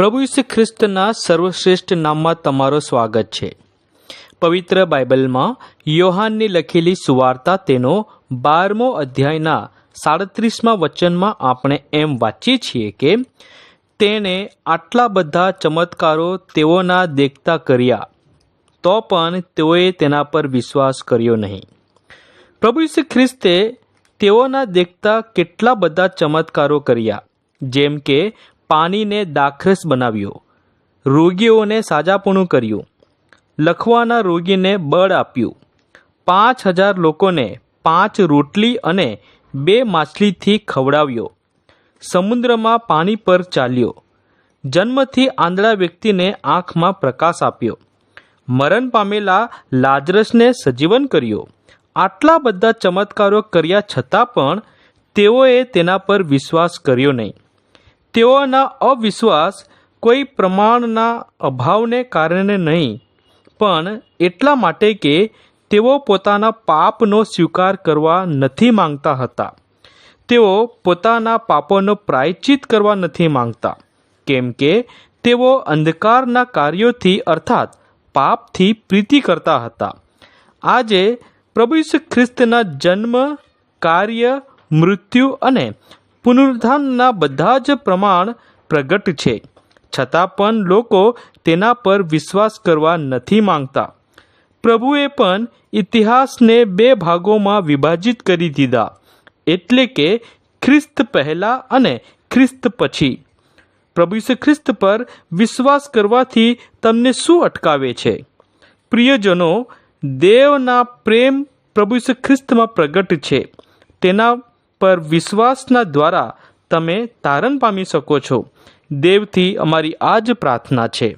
પ્રભુ ઈસુ ખ્રિસ્તના સર્વશ્રેષ્ઠ નામમાં તમારો સ્વાગત છે. પવિત્ર બાઇબલમાં યોહાનની લખેલી સુવાર્તા તેનો બારમો અધ્યાયના સાડત્રીસમાં વચનમાં આપણે એમ વાંચીએ છીએ કે, તેણે આટલા બધા ચમત્કારો તેઓના દેખતા કર્યા, તો પણ તેઓએ તેના પર વિશ્વાસ કર્યો નહીં. પ્રભુ ઈસુ ખ્રિસ્તે તેઓના દેખતા કેટલા બધા ચમત્કારો કર્યા, જેમ કે પાણીને દાખરસ બનાવ્યો. રોગીઓને સાજાપણું કર્યું. લખવાના રોગીને બળ આપ્યું. પાંચ હજાર લોકોને પાંચ રોટલી અને બે માછલીથી ખવડાવ્યો. સમુદ્રમાં પાણી પર ચાલ્યો. જન્મથી આંધળા વ્યક્તિને આંખમાં પ્રકાશ આપ્યો. મરણ પામેલા લાજરસને સજીવન કર્યો. આટલા બધા ચમત્કારો કર્યા છતાં પણ તેઓએ તેના પર વિશ્વાસ કર્યો નહીં. તેઓના અવિશ્વાસ કોઈ પ્રમાણના અભાવને કારણે નહીં, પણ એટલા માટે કે તેઓ પોતાના પાપનો સ્વીકાર કરવા નથી માંગતા હતા. તેઓ પોતાના પાપોનો પ્રાયચિત કરવા નથી માંગતા, કેમ કે તેઓ અંધકારના કાર્યોથી અર્થાત પાપથી પ્રીતિ કરતા હતા. આજે પ્રભુ ખ્રિસ્તના જન્મ, કાર્ય, મૃત્યુ અને પુનરુત્થાનના બધા જ પ્રમાણ પ્રગટ છે. છતાં પણ લોકો તેના પર વિશ્વાસ કરવા નથી માંગતા. પ્રભુએ પણ ઇતિહાસને બે ભાગોમાં વિભાજિત કરી દીધા. એટલે કે ખ્રિસ્ત પહેલાં અને ખ્રિસ્ત પછી. પ્રભુ ખ્રિસ્ત પર વિશ્વાસ કરવાથી તમને શું અટકાવે છે? પ્રિયજનો, દેવના પ્રેમ પ્રભુ ખ્રિસ્તમાં પ્રગટ છે. તેના પર વિશ્વાસના દ્વારા તમે તારણ પામી શકો છો. દેવથી અમારી આ જ પ્રાર્થના છે.